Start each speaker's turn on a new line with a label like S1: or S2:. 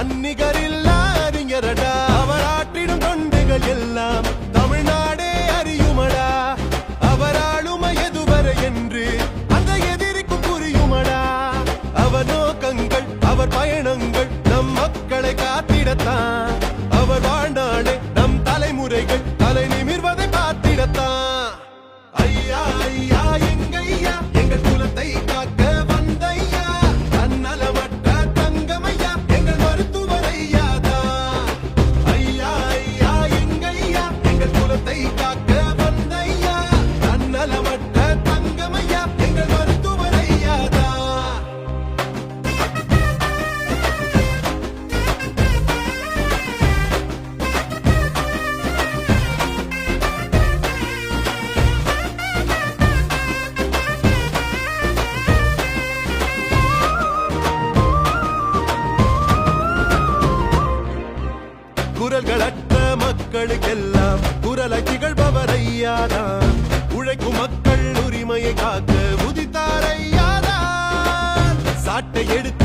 S1: కన్నిగరి குரல்களற்ற மக்களுக்கெல்லாம் குரலை திகழ்பவர் ஐயாதான் உழைக்கும் மக்கள் உரிமையை காக்க உதித்தார் ஐயாதான் சாட்டை எடுத்து